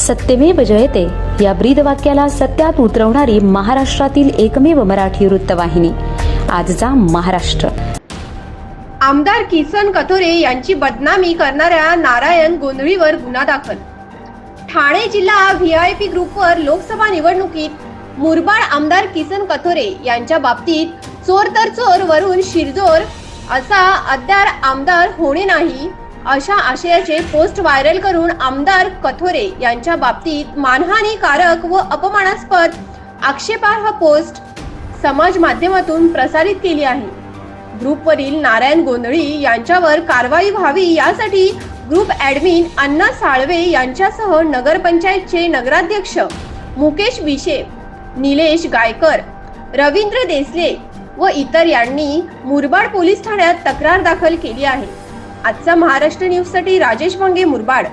सत्यमेव जयते. या ब्रीद वाक्याला सत्यात उतरवणारी महाराष्ट्रातील एकमेव मराठी वृत्तवाहिनी. आजचा महाराष्ट्र. आमदार किसन कथोरे यांची बदनामी करणाऱ्या नारायण गोंधळीवर गुन्हा दाखल. ठाणे जिल्हा व्हीआयपी ग्रुपवर लोकसभा निवडणुकीत मुरबाड आमदार किसन कथोरे यांच्या बाबतीत चोर तर चोर वरून शिरजोर असा अद्यार आमदार होणे नाही अशा आशयाचे पोस्ट व्हायरल करून आमदार कथोरे यांच्या बाबतीत मानहानीकारक व अपमानास्पद आक्षेपार्ह पोस्ट समाज माध्यमातून प्रसारित केली आहे. ग्रुपवरील नारायण गोंधळी यांच्यावर कारवाई व्हावी यासाठी ग्रुप ॲडमिन अण्णा साळवे यांच्यासह नगरपंचायतचे नगराध्यक्ष मुकेश विशे निलेश गायकर रवींद्र देसले व इतर यांनी मुरबाड पोलीस ठाण्यात तक्रार दाखल केली आहे. आजचा महाराष्ट्र न्यूजसाठी राजेश वांगे मुरबाड.